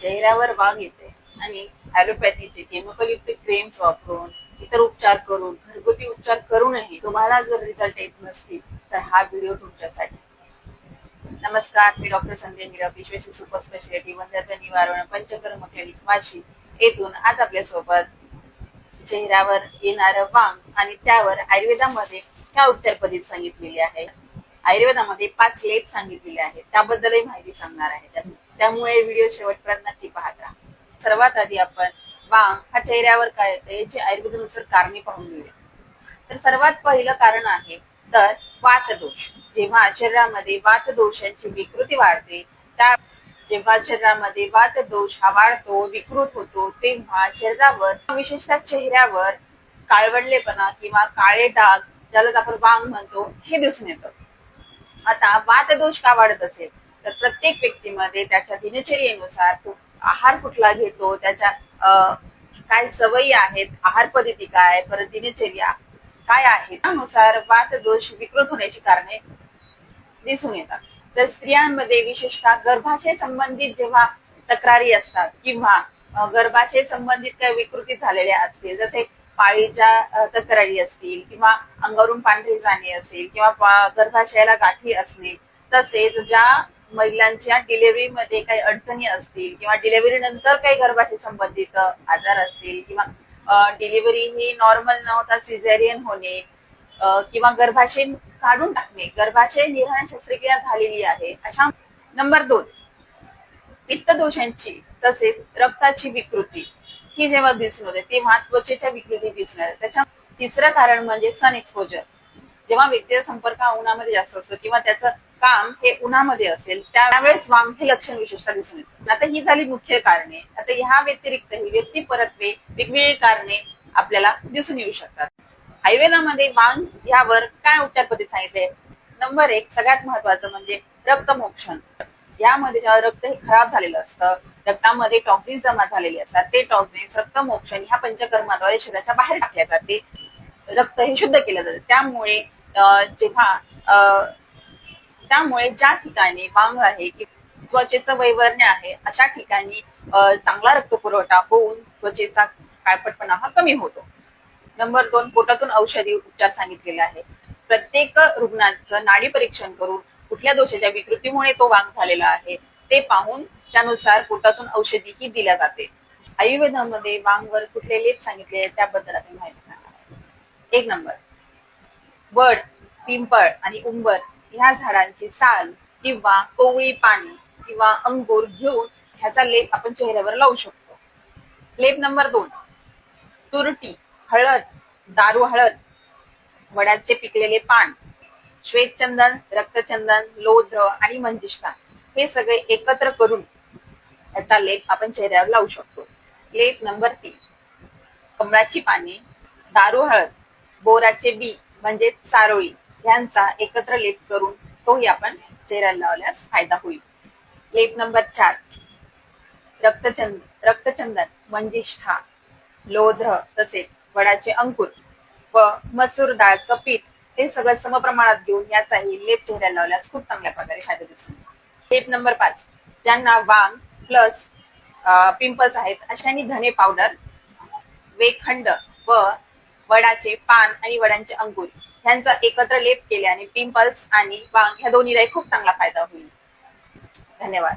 चेहऱ्यावर वाघ येते आणि ॲलोपॅथीचे केमिकलयुक्त क्रीम्स वापरून इतर उपचार करून घरगुती उपचार करूनही तुम्हाला जर रिझल्ट येत नसतील तर हा व्हिडिओ तुमच्यासाठी. नमस्कार मी डॉक्टर संजय निरप विश्वेशी सुपर स्पेशालिटी वंध्यत्व निवारण पंचकर्म क्लिनिक वाशी येथून आज आपल्यासोबत चेहऱ्यावर येणारं वांग आणि त्यावर आयुर्वेदामध्ये त्या उपचार पद्धती सांगितलेली आहे. आयुर्वेदामध्ये पाच लेप सांगितलेले आहेत त्याबद्दलही माहिती सांगणार आहे. त्या- त्यामुळे व्हिडिओ शेवटपर्यंत नक्की पाहत राहा. सर्वात आधी आपण वांग हा चेहऱ्यावर काय येतं याची आयुर्वेदानुसार कारणे पाहून घेऊया. तर सर्वात पहिलं कारण आहे तर वातदोष. जेव्हा शरीरामध्ये वातदोषांची विकृती वाढते त्या जेव्हा शरीरामध्ये वातदोष हा वाढतो विकृत होतो तेव्हा शरीरावर विशेषतः चेहऱ्यावर काळवडलेपणा किंवा काळे डाग ज्याला आपण वांग म्हणतो हे दिसून येतं. आता वातदोष का वाढत असेल? तर प्रत्येक व्यक्तीमध्ये त्याच्या दिनचर्येनुसार तो आहार कुठला घेतो त्याच्या अं, काय सवयी आहेत आहार पद्धती काय परत दिनचर्या काय आहे त्यानुसार वातदोष विकृत होण्याची कारणे दिसून येतात. तर स्त्रियांमध्ये विशेषतः गर्भाशय संबंधित जेव्हा तक्रारी असतात किंवा गर्भाशय संबंधित काही विकृती झालेल्या असतील जसे पाळीच्या तक्रारी असतील किंवा अंगावरून पांढरे जाणे असेल किंवा गर्भाशयाला गाठी असणे तसेच ज्या महिलांच्या डिलिव्हरी मध्ये काही अडचणी असतील किंवा डिलिव्हरी नंतर काही गर्भाशय संबंधित आजार असतील किंवा डिलिव्हरी ही नॉर्मल न होता सिझेरियन होणे किंवा गर्भाशय काढून टाकणे गर्भाशय निर्हाण शस्त्रक्रिया झालेली आहे अशा नंबर दोन. पित्त दोषांची तसेच रक्ताची विकृती ही जेव्हा दिसून होते तेव्हा त्वचेच्या विकृती दिसणार त्याच्या तिसरं कारण म्हणजे सन एक्सपोजर जेव्हा व्यक्तीचा संपर्क उन्हामध्ये जास्त असतो किंवा त्याचं काम हे उन्हामध्ये असेल त्यावेळेस वांग हे लक्षण विशेषतः दिसून येतं आता ही झाली मुख्य कारणे. आता ह्या व्यतिरिक्त ही व्यक्ती परत्वे वेगवेगळी कारणे आपल्याला दिसून येऊ शकतात. आयुर्वेदामध्ये वांग यावर काय उपचार पद्धती सांगितले? नंबर एक सगळ्यात महत्वाचं म्हणजे रक्तमोक्षण. यामध्ये जेव्हा रक्त हे खराब झालेलं असतं रक्तामध्ये टॉक्झिन्स जमा झालेले असतात ते टॉक्झिन्स रक्तमोक्षण ह्या पंचकर्माद्वारे शरीराच्या बाहेर टाकल्या जाते. रक्त हे शुद्ध केलं जातं. त्यामुळे जेव्हा त्यामुळे ज्या ठिकाणी वांग आहे की त्वचेचं वैवर्ण्य आहे अशा ठिकाणी चांगला चांगला रक्तपुरवठा होऊन त्वचेचा काळपटपणा हा कमी होतो. नंबर दोन पोटातून औषधी उपचार सांगितलेले आहे प्रत्येक रुग्णाचं नाडी परीक्षण करून कुठल्या दोषाच्या विकृतीमुळे तो वांग झालेला आहे ते पाहून त्यानुसार पोटातून औषधीही दिल्या जाते. आयुर्वेदामध्ये वांगवर कुठले लेप सांगितले त्याबद्दल आपण माहिती सांगणार एक नंबर. वड पिंपळ आणि उंबर ह्या झाडांची साल किंवा कोवळी पाणी किंवा अंगूर घेऊन ह्याचा लेप आपण चेहऱ्यावर लावू शकतो. लेप नंबर दोन तुरटी हळद दारू हळद वडाचे पिकलेले पान श्वेतचंदन रक्तचंदन लोध्र आणि मंजिष्ठा हे सगळे एकत्र करून याचा लेप आपण चेहऱ्यावर लावू शकतो. लेप नंबर तीन कमळाची पाने दारू हळद बोराचे बी म्हणजे सारोळी. यांचा एकत्र लेप करून तोही आपण चेहऱ्याला लावल्यास फायदा होईल. लेप नंबर चार. रक्तचंद रक्तचंदन मंजिष्ठा लोध्र तसेच वडाचे अंकुर व मसूर डाळचं पीठ हे सगळं समप्रमाणात घेऊन याचाही लेप चेहऱ्याला लावल्यास खूप चांगल्या प्रकारे फायदा दिसून लेप नंबर पाच. ज्यांना वांग प्लस पिंपल्स आहेत अशांनी धने पावडर वेखंड व वडाचे पान आणि वडांचे अंकुर ह्यांचा एकत्र लेप केल्याने पिंपल्स आणि वांग ह्या दोन्हीलाही खूप चांगला फायदा होईल. धन्यवाद.